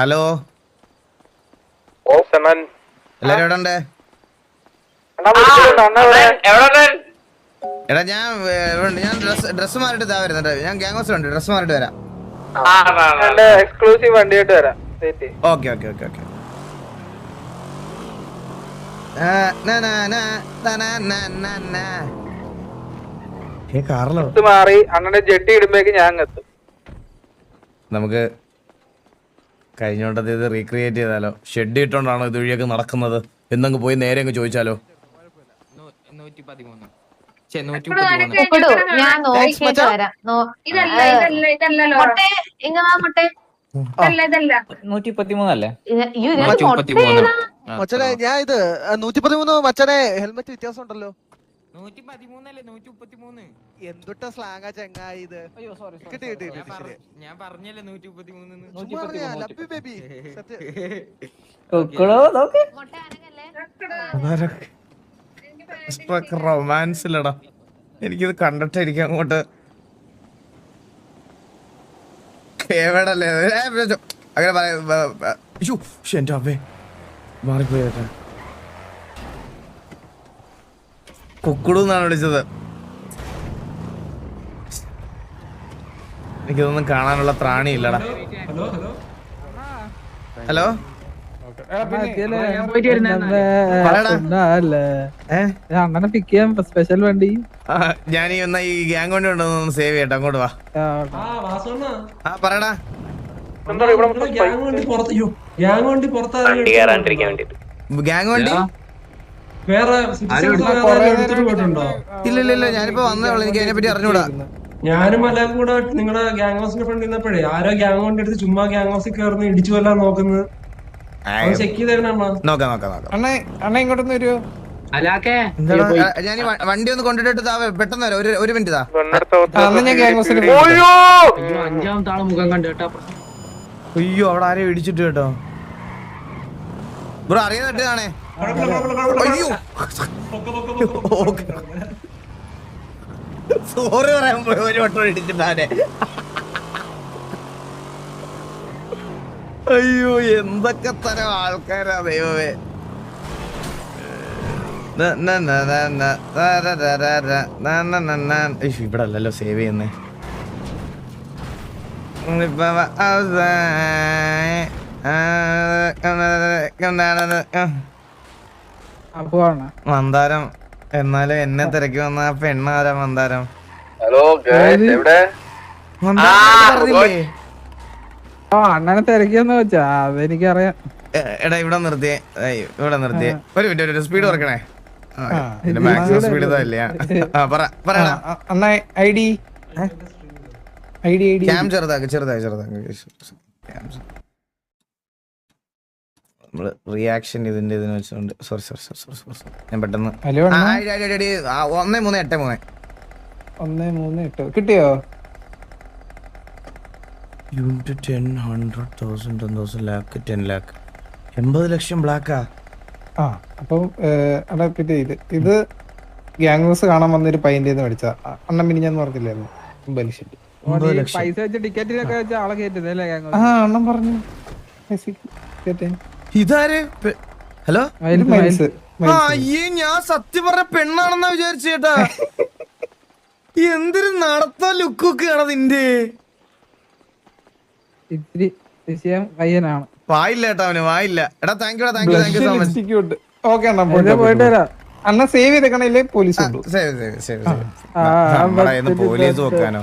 Hello? എല്ലാരും എവിടെ ഉണ്ട് എടാ ഞാൻ. ഞാൻ ഡ്രസ് ഡ്രസ് മാറിയിട്ട് ഇതാ വരുന്നുണ്ട് ഞാൻ ഗ്യാങ് ഹൗസ് ഉണ്ട് ഡ്രസ് മാറിയിട്ട് വരാം. എക്സ്ക്ലൂസീവ് വണ്ടിയായിട്ട് വരാം. Okay okay okay okay. ഇത് മാറി. അണ്ണന്റെ ജെട്ടി ഇടുമ്പോഴേക്ക് ഞാൻ എത്തും. നമുക്ക് കഴിഞ്ഞോട്ടത് ഇത് റീക്രിയേറ്റ് ചെയ്താലോ? ഷെഡ് ഇട്ടോണ്ടാണോ ഇത് വഴിയൊക്കെ നടക്കുന്നത്? എന്നങ്ങ് പോയി നേരെ അങ്ങ് ചോദിച്ചാലോ? ഞാൻ നോക്കിയിട്ട് വരാം. നോ- ഇതല്ല ഇതല്ല ഇതല്ലല്ലോ. മുട്ടെ ഇങ്ങ വാ മുട്ടെ. ഇതല്ല ഇതല്ല. നൂറ്റി പതിമൂന്നല്ലേ ഇത് അയ്യോ, ഇതിനകത്ത് നൂറ്റി മുപ്പത്തിമൂന്ന് മച്ചനെ ഞാൻ ഇത് നൂറ്റി പതിമൂന്ന് മച്ചനെ ഹെൽമെറ്റ് വ്യത്യാസം ഉണ്ടല്ലോ നൂറ്റി പതിമൂന്നല്ലേ നൂറ്റി മുപ്പത്തിമൂന്ന് എന്തുട്ട സ്ലാങ്ങാ ചെങ്ങായി ഇത്? അയ്യോ സോറി കിട്ടി കിട്ടി ഞാൻ പറഞ്ഞല്ലേ നൂറ്റി മുപ്പത്തി മൂന്ന് ബേബി റൊമാൻസ് ഇല്ലടാ. എനിക്കിത് കണ്ടിട്ടായിരിക്കും അങ്ങോട്ട് എവിടല്ലേ അങ്ങനെ പറയാ. എന്റെ അമ്മേ മാറിപ്പോയി കേട്ടോ. കുക്കുടു എന്നാണ് വിളിച്ചത്. എനിക്കിതൊന്നും കാണാനുള്ള ത്രാണിയില്ലടാ. ഹലോ? ഞാനീ അണ്ണനെ പിക്ക് ചെയ്യാൻ സ്പെഷ്യൽ വണ്ടി ഞാൻ ഈ എന്നാ ഈ ഗ്യാങ് വണ്ടി ഉണ്ടെന്ന് സേവ് ചെയ്യട്ടെ അങ്ങോട്ട് വാ. ആ, പറയടാ. ഗ്യാങ് വണ്ടി ഗ്യാങ് വണ്ടി വേറെ പോയിട്ടുണ്ടോ? ഇല്ല ഇല്ല ഇല്ല ഞാനിപ്പോ വന്നേ ഉള്ളൂ. എനിക്ക് അതിനെ പറ്റി അറിഞ്ഞൂടാ. ഞാനും എല്ലാവരും കൂടെ നിങ്ങളുടെ ഗ്യാങ് ഹൗസിന്റെ ഫ്രണ്ട് നിന്നപ്പോഴേ ആരോ ഗ്യാങ് വണ്ടി എടുത്ത് ചുമ്മാ ഗ്യാങ് ഹൗസിൽ കയറുന്ന ഇടിച്ചു വല്ല നോക്കുന്നത് ചെക്ക് ചെയ്തേക്കണ നോക്കാം നോക്കാം നോക്കാം. അണ്ണ അണ്ണ ഇങ്ങോട്ടൊന്ന് വരുമോ ഞാൻ വണ്ടി ഒന്ന് കൊണ്ടിട്ട് താ പെട്ടെന്ന് വരാം. ഒരു ഒരു മിനിറ്റ് താ ഗ്യാങ് ഹൗസിൽ അയ്യോ അവിടെ ആരെയും ഇടിച്ചിട്ട് കേട്ടോ. ബ്രോ അറിയാതെ അയ്യോ. സോറി പറയാൻ പോയി ഒരു വട്ടം ഇടിച്ചിട്ടാനെ അയ്യോ എന്തൊക്കെ തരം ആൾക്കാരാ ദൈവമേ. ഇവിടെ അല്ലല്ലോ സേവ് ചെയ്യുന്നേ. ഇപ്പൊ വ- അവസാന- ആ, അപ്പൊ അണ്ണ മന്ദാരം. എന്നാലും എന്നെ തിരക്കി വന്ന ആ പെണ്ണാരാ മന്ദാരം? ഹലോ എവിടെ? അണ്ണനെ തിരക്കിയെന്ന് വെച്ചാ അതെനിക്കറിയാം. എടാ ഇവിടെ നിർത്തിയേ. ഇവിടെ നിർത്തിയേ. ഒരു മിനിറ്റ് ഒരു സ്പീഡ് കുറക്കണേ. മാക്സിമം സ്പീഡ് ചെറുതാക്ക് ചെറുതാക്കി ചെറുതാക്കി. ക്യാം നമ്മൾ റിയാക്ഷൻ ഇതിന്റെ ഇതിന് വെച്ചോണ്ട് sorry sorry sorry sorry sorry ഞാൻ പെട്ടെന്ന് ഒന്ന് മൂന്ന് എട്ട് മൂന്ന്. ഒന്ന് മൂന്ന് എട്ട്. കിട്ടിയോ? Unit ten hundred thousand ten thousand lakh ten lakh എൺപത് ലക്ഷം ബ്ലാക്കാ ആ. അപ്പം അണ്ണാ പിന്നെ ഇത് ഇത് ഗ്യാങ് ഹൗസ് കാണാൻ വന്നൊരു പൈന്റെ മേടിച്ച അണ്ണൻ പിന്നെ ഞാൻ പറഞ്ഞില്ലായിരുന്നു. ഒമ്പത് ലക്ഷം. പൈസ വെച്ച് ടിക്കറ്റിനൊക്കെ വെച്ച് ആളെ കയറ്റുന്നത് അല്ലേ ആ അണ്ണൻ പറഞ്ഞു. ഇതാര്? ഹലോ? ആ അയ്യേ ഞാൻ സത്യം പറഞ്ഞ പെണ്ണാണെന്നാ വിചാരിച്ചു ചേട്ടാ എന്തൊരു നടത്ത ലുക്കൊക്കെയാണ് നിന്റെ ഇത്തിരി വിഷയം പയ്യനാണ്. വായില്ല ഏട്ടാ അവന് വായില്ല. എടാ thank you thank you thank you so much ലിപ്സ്റ്റിക്കും ഉണ്ട് ഓക്കെ അണ്ണാ പോയിട്ട് പോയിട്ട്. വരാം അണ്ണ സേവ് ചെയ്തേക്കണല്ലേ പോലീസ്. വെക്കാനോ?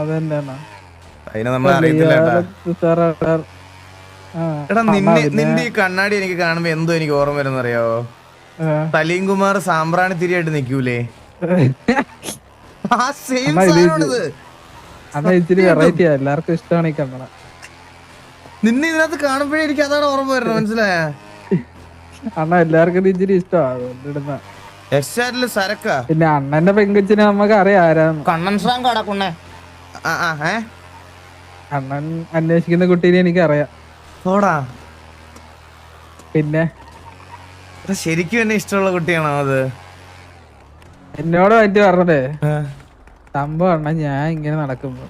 അതന്നെ. അതിനെ നമ്മൾ അറിയത്തില്ല എടാ നിന്നെ നിന്റെ ഈ കണ്ണാടി എനിക്ക് കാണുമ്പോ എന്തോ എനിക്ക് ഓർമ്മ വരുന്ന അറിയോ ആ, സലീം കുമാർ സാമ്പ്രാണി തിരിയായിട്ട് നിക്കൂലേ ആ സെയിം സാധനമാണിത് അണ്ണാ ഇച്ചിരി വെറൈറ്റിയാ എല്ലാവർക്കും ഇഷ്ടമാണ് ഈ കണ്ണട. നിന്നെ ഇതിനകത്ത് കാണുമ്പോഴേ എനിക്ക് അതാണ് ഓർമ്മ വരുന്നത് മനസ്സിലായ? അണ്ണാ എല്ലാവർക്കും ഇത് ഇച്ചിരി ഇഷ്ടമാണ് അതുകൊണ്ട് ഇടുന്ന എക്സാറ്റിൽ സരക്കാ. പിന്നെ അണ്ണന്റെ പെങ്കച്ചിനെ നമുക്ക് അറിയാം ആരാന്ന്. കണ്ണൻ സ്രാം കടക്കുന്നേ അണ്ണൻ അന്വേഷിക്കുന്ന കുട്ടീനെ എനിക്ക് അറിയാം പോടാ. പിന്നെ? ശരിക്കും എന്നെ ഇഷ്ടമുള്ള കുട്ടിയാണോ അത്? എന്നോട് പറ്റി പറഞ്ഞതേ? സംഭവം പറഞ്ഞ ഞാൻ ഇങ്ങനെ നടക്കുമ്പോ.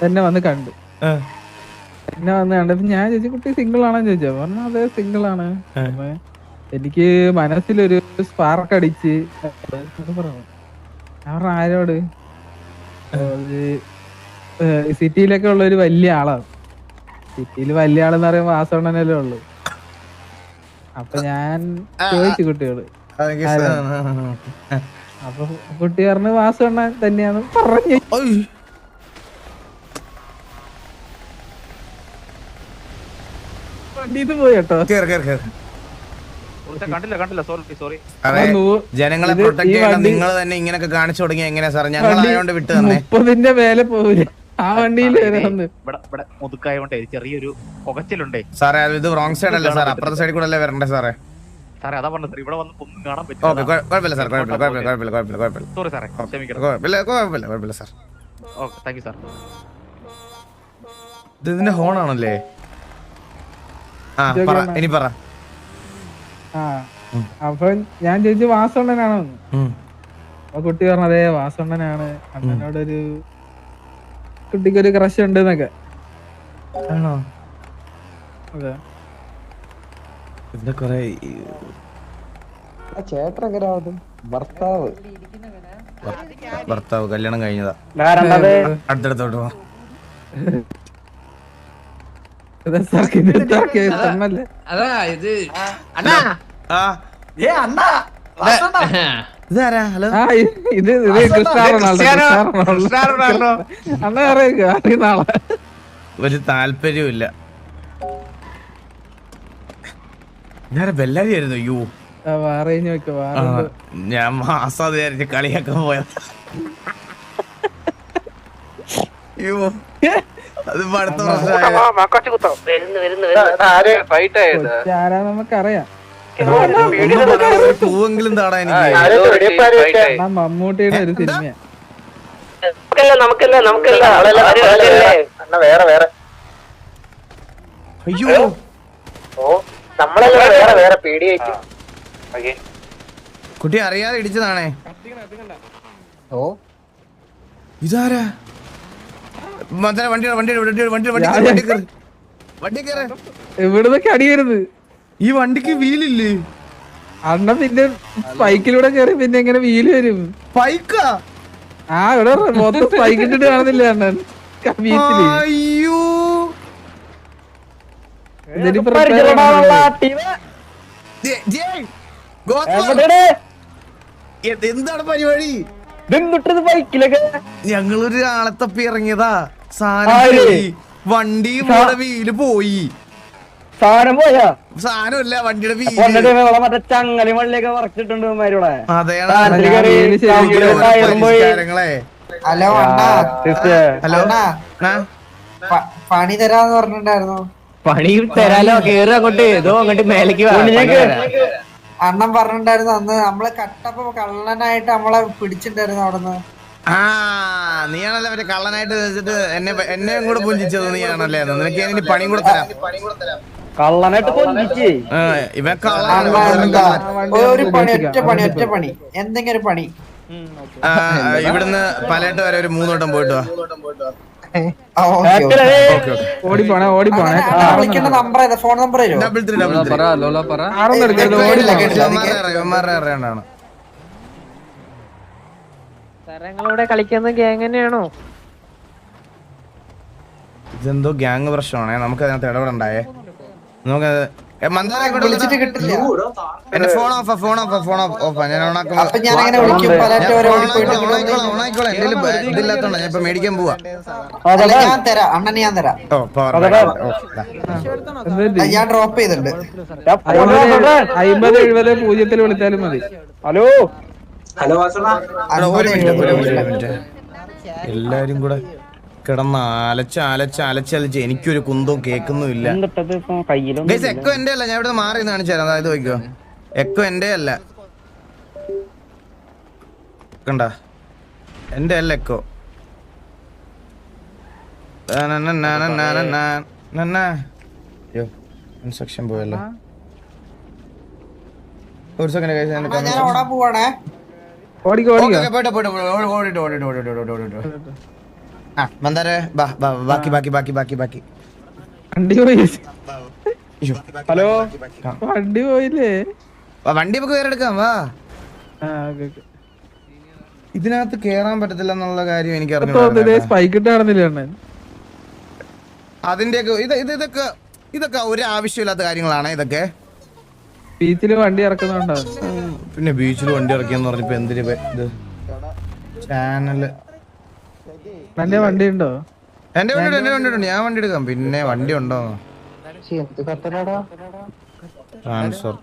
എന്നെ വന്ന് കണ്ടു. എന്നെ വന്ന് കണ്ടപ്പോ ഞാൻ ചോദിച്ചു കുട്ടി സിംഗിൾ ആണോ ചോദിച്ചോ പറഞ്ഞ അതെ സിംഗിൾ ആണ് എനിക്ക് മനസ്സിലൊരു സ്പാർക്ക് അടിച്ച് പറഞ്ഞു. ഞാൻ പറഞ്ഞു ആരോട്? സിറ്റിയിലൊക്കെ ഉള്ള ഒരു വലിയ ആളാണ് സിറ്റിയിൽ വലിയ ആളെന്ന് പറയുമ്പോ ആസോണനല്ലേ ഉള്ളു. അപ്പൊ ഞാൻ ചോദിച്ചു കുട്ടികൾ. അപ്പൊ കുട്ടി പറഞ്ഞു വാസണ്ണൻ തന്നെയാണ് പറഞ്ഞു. വണ്ടിന്ന് പോയി കേട്ടോ. ജനങ്ങളെ പ്രൊട്ടക്ട് ചെയ്യണം നിങ്ങൾ തന്നെ ഇങ്ങനെയൊക്കെ കാണിച്ചു തുടങ്ങിയ എങ്ങനെയാ സാർ ഞങ്ങൾ ആയതുകൊണ്ട് വിട്ടു തന്നെ. മുപ്പതിന്റെ മേലെ പോവില്ല ആ വണ്ടിയിൽ വരെ ഇവിടെ മുതുക്കായോണ്ടേ ചെറിയൊരു പുകച്ചിലുണ്ടേ. സാറേ ഇത് റോങ് സൈഡ് അല്ലേ സാർ അപ്പുറത്തെ സൈഡിൽ കൂടെ അല്ലേ വരണ്ടേ സാറേ? സാറേ അതാ പറഞ്ഞത്. സാർ ഇവിടെ വന്ന് ഒന്നും കാണാൻ ഓക്കെ പറ്റില്ല കുഴപ്പമില്ല സാർ കുഴപ്പമില്ല കുഴപ്പമില്ല കുഴപ്പമില്ല കുഴപ്പമില്ല കുഴപ്പമില്ല സോറി സാറേ ക്ഷമിക്കണം. കുഴപ്പമില്ല കുഴപ്പമില്ല കുഴപ്പമില്ല sir okay thank you sir ഇത് ഇതിന്റെ ഹോൺ ആണല്ലേ? ആ പറ ഇനി പറ. ആ അപ്പൊ ഞാൻ ചോദിച്ചു വാസുണ്ടനാണോ. അപ്പൊ കുട്ടി പറഞ്ഞു അതെ വാസവണ്ണനാണ് അണ്ണനോടൊരു കുട്ടിക്കൊരു ക്രഷ് ഉണ്ട് എന്നൊക്കെ ആണോ? അതെ. ഇതിന്റെ കൊറേ ചേട്ടൻ ഭർത്താവ്. ഭർത്താവ് കല്യാണം കഴിഞ്ഞതാ. അടുത്തടുത്തോട്ട്? അതാ ഇത് അണ്ണാ. ആ. ഏ അണ്ണാ. ഇതാരാ? ഹലോ? ഇത് ഒരു താല്പര്യമില്ല ഞാൻ ബെല്ലാരിയായിരുന്നു യു ഞാൻ മാസം വിചാരിച്ച് കളിയാക്കാൻ പോയത്. അയ്യോ. അതിപ്പോ അടുത്ത പ്രശ്നമായ ഫൈറ്റ് ആയത് ആരാ? നമുക്കറിയാം. പൂവെങ്കിലും താടാ എനിക്ക്. അണ്ണാ മമ്മൂട്ടിയുടെ ഒരു സിനിമ നമുക്കല്ല നമുക്കല്ല വേറെ വേറെ അയ്യോ. നമ്മളല്ല വേറെ വേറെ പേടിയായിട്ട്. കുട്ടി അറിയാതെ ഇടിച്ചതാണേ. ഓ. ഇതാരാ? വണ്ടി വണ്ടി വണ്ടി വണ്ടി വണ്ടി വണ്ടി കയറി. വണ്ടി കയറ. ഇവിടുന്നൊക്കെ അടിയരുത്? ഈ വണ്ടിക്ക് വീലില്ലേ? അണ്ണ പിന്നെ സ്പൈക്കിലൂടെ കയറി പിന്നെ എങ്ങനെ വീൽ വരും? സ്പൈക്കാ ആ? ഇവിടെ മൊത്തം സ്പൈക്ക് ഇട്ടിട്ട് കാണുന്നില്ല അണ്ണൻ? അയ്യോ. എന്താണ് പരിപാടി? ഞങ്ങളൊരു ആളെ തപ്പി ഇറങ്ങിയതാ. സാധനം വണ്ടിയും വണ്ടി നമ്മുടെ വീൽ പോയി. സാധനം പോയാ? സാധനമില്ല വണ്ടിയുടെ മറ്റേ ചങ്ങലി മള്ളിയൊക്കെ വറച്ചിട്ടുണ്ട് ഹലോ അണ്ണാ. ഹലോ പണി തരാന്ന് പറഞ്ഞിട്ടുണ്ടായിരുന്നു. പണി തരാലോ കേറി അങ്ങോട്ട്. ഏതോ അങ്ങോട്ട് മേലേക്ക് അണ്ണൻ പറഞ്ഞിട്ടുണ്ടായിരുന്നു അന്ന് നമ്മൾ കട്ടപ്പ കള്ളനായിട്ട് നമ്മളെ പിടിച്ചിട്ടുണ്ടായിരുന്നു അവിടുന്ന്. ആ നീയാണല്ലേ മറ്റേ കള്ളനായിട്ട് വെച്ചിട്ട് എന്നെ എന്നെയും കൂടെ പുഞ്ചിച്ചത് നീയാണല്ലേ? നിനക്ക് പണിയും കൂടെ തരാം കള്ളനായിട്ട് കൊല്ലിച്ച് ഇവൻ ഒരു പണി. ഒറ്റ പണി ഒറ്റ പണി. എന്തെങ്കിലും ഒരു പണി. ഇവിടുന്ന് പലയിട്ട് വരെ ഒരു മൂന്നോട്ടം പോയിട്ട് വാ. ഓടിപ്പോണേ ഓടിപ്പോണേ phone number double three three അറിയാണ്ടാണ്. കളിക്കുന്ന ഗ്യാങ് തന്നെയാണോ? ഇതെന്തോ ഗ്യാങ് പ്രശ്നമാണേ. നമുക്ക് അതിനകത്ത് ഇടപെടണ്ടായേ. നമുക്ക് എന്റെ phone off phone off phone off off ഞാൻ ഞാൻ ഇതില്ലാത്തോണ്ടാ ഇപ്പൊ മേടിക്കാൻ പോവാ ഞാൻ ഡ്രോപ്പ് ചെയ്തിട്ടുണ്ട് അമ്പത് എഴുപത് പൂജ്യത്തിൽ വിളിച്ചാലും മതി ഹലോ ഹലോ വാസണ ഒരു മിനിറ്റ് ഒരു മിനിറ്റ് ഒരു മിനിറ്റ് എല്ലാരും കൂടെ കിടന്ന് അലച്ച് അലച്ച് അലച്ചലച്ച് എനിക്കൊരു കുന്തവും കേൾക്കുന്നുമില്ല. ഗൈസ് എക്കോ എന്റെ അല്ല ഞാൻ ഇവിടെ മാറി നിന്ന് കാണിച്ചു തരാം അതായത് നോക്കിയോ എക്കോ എന്റെ അല്ല കണ്ട എന്റെ അല്ല എക്കോ ഇൻസ്ട്രക്ഷൻ പോയല്ലോ. ഒരു സെക്കൻഡ് കഴിച്ച് ഓടിക്കോ ഓടിക്കോ. പോയിട്ട് പോയിട്ട് ഓടിട്ട് ഓടിട്ട് ഓടിട്ട് ഓടിട്ട് മന്ദാരെ ബാക്കി ബാക്കി ബാക്കി ബാക്കി ബാക്കി. വണ്ടി പോയി. ഹലോ? വണ്ടി പോയില്ലേ? വണ്ടി നമുക്ക് വേറെ എടുക്കാം വാ ഇതിനകത്ത് കേറാൻ പറ്റത്തില്ല എന്നുള്ള കാര്യം എനിക്ക് അറിഞ്ഞു അതിന്റെയൊക്കെ ഇത് ഇത് ഇതൊക്കെ ഇതൊക്കെ ഒരു ആവശ്യമില്ലാത്ത കാര്യങ്ങളാണ് ഇതൊക്കെ? ബീച്ചിൽ വണ്ടി ഇറക്കുന്നുണ്ടോ പിന്നെ ബീച്ചിൽ വണ്ടി ഇറക്കിയെന്ന് പറഞ്ഞപ്പോ എന്തിന് ഇത്? ചാനൽ എന്റെ വണ്ടി ഉണ്ടോ എന്റെ വണ്ടി എന്റെ വണ്ടി ഉണ്ട് ഞാൻ വണ്ടി എടുക്കാം. പിന്നെ വണ്ടി ഉണ്ടോ? ട്രാൻസ്ഫർ